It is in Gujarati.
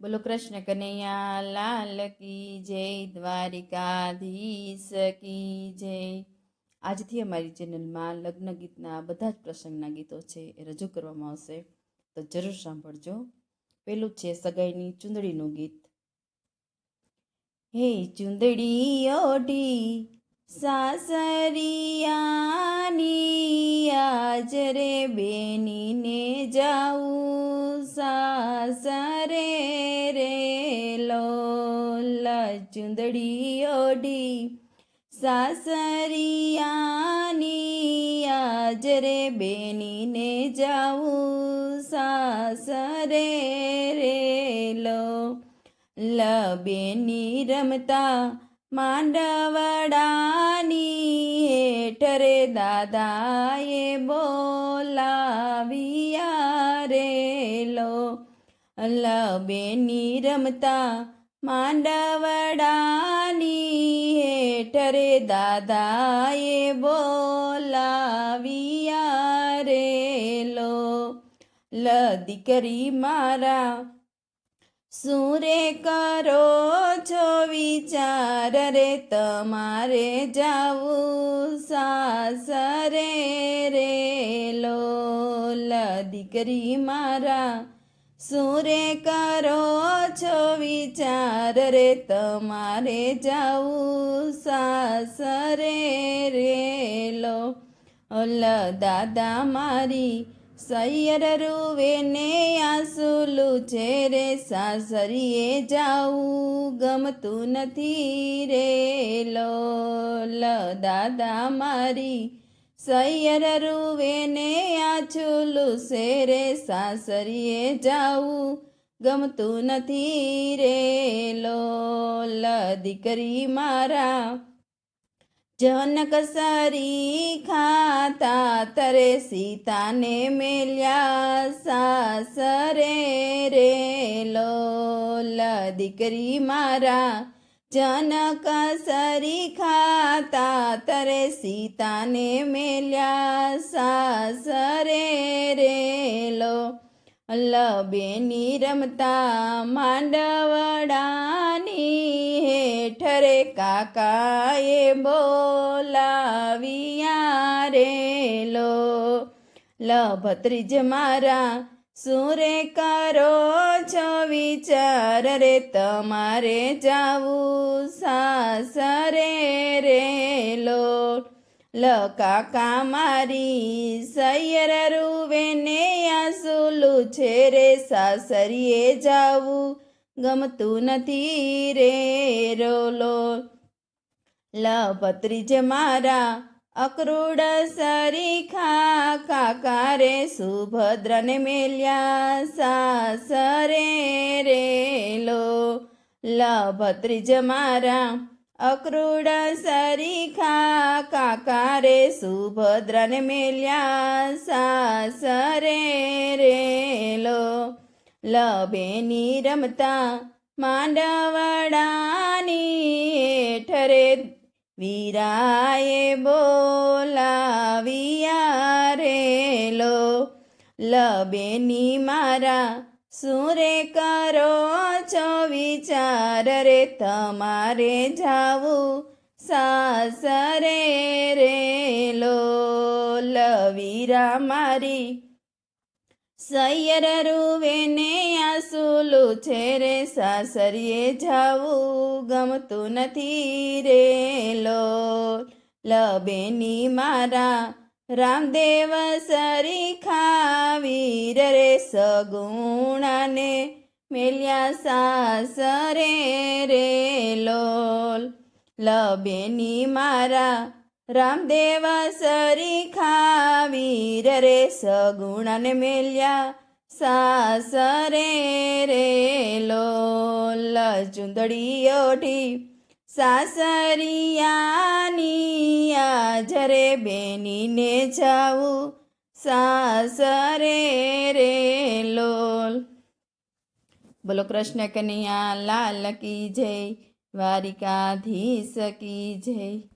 બોલો કૃષ્ણ કનૈયા, લાલ કી જય, દ્વારિકાધીશ કી જય. આજથી અમારી ચેનલમાં લગ્ન ગીતના બધા જ પ્રસંગના ગીતો છે એ રજૂ કરવામાં આવશે. તો જરૂર સાંભળજો. પેલું છે સગાઈની ચૂંદડીનું ગીત. હે ચૂંદડી ઓઢી, સાસરિયાની આજ રે બેનીને જાઉં. સાસરે લોલ ચુંદડી ઓઢી સાસરિયાની આજ રે બેનીને જાઉં સાસરે રે લો. લબેની રમતા માંડવડાની હેઠરે દાદાએ બોલાવ્યા રે લો. લબેની રમતા માંડવડાની હેઠરે દાદાએ બોલાવ્યા રે લો. દીકરી મારા, શું રે કરો છો વિચાર રે? તમારે જાવું સાસરે રે લ દીકરી મારા શું રે કરો છો વિચાર રે? તમારે જાવું સાસરે રે લો. ઓલ દાદા મારી સૈયર રૂવે ને આસુલું છે રે. સાસરીએ જાવું ગમતું નથી રે લ. દાદા મારી સૈયર રૂવે ને આછુલું છે સાસરીએ જાવું ગમતું નથી રે લોલ દીકરી મારા. જનક સરી ખાતા તરે સીતાને મેલ્યા. સાસરે રે લોલ દીકરી મારા. જનક સરી ખાતા તરે સીતાને મેલ્યા સાસરે રેલો લબેની રમતા માંડવડાની હેઠરે કાકાએ બોલાવ્યા રેલો લભત્રીજ મારા શું રે કરો છો વિચાર રે, તમારે જાવું સાસરે રે લો. લ કાકા મારી સૈયર રૂવે ને આસુલું છે રે, સાસરીએ જાવું ગમતું નથી રે રોલો લ. ભત્રીજ મારા અક્રૂડ સરીખા કાકા રે સુભદ્રને મેલ્યા, સાસરે રે લો લ ભત્રીજ મારા. અક્રૂડ સરીખા કાકા રે સુભદ્રને મેલ્યા, સાસરે રે લો લબેની રમતા રે વીરાએ બોલાવ્યા રે લો, લબેની મારા શું રે કરો છો વિચાર રે, તમારે જાવું સાસરે રે લો, લવીરા મારી સૈયર રૂવે ને આસુલું છે રે, સાસરીએ જાવું ગમતું નથી રે લો. લબેની મારા રામદેવ સરીખા વીર રે સગુણાને મેલ્યા સાસરે રે લોલ લબેની મારા રામદેવ સરીખા વીર રે સગુણાને મેલ્યા સાસરે રે લોલ ચુંદડી ઓઢી. સાસરિયાની આજરે બેનીને જાવું. સાસરે રે લોલ બોલો કૃષ્ણ કનૈયા, લાલ કી જય દ્વારિકાધીશ કી જય.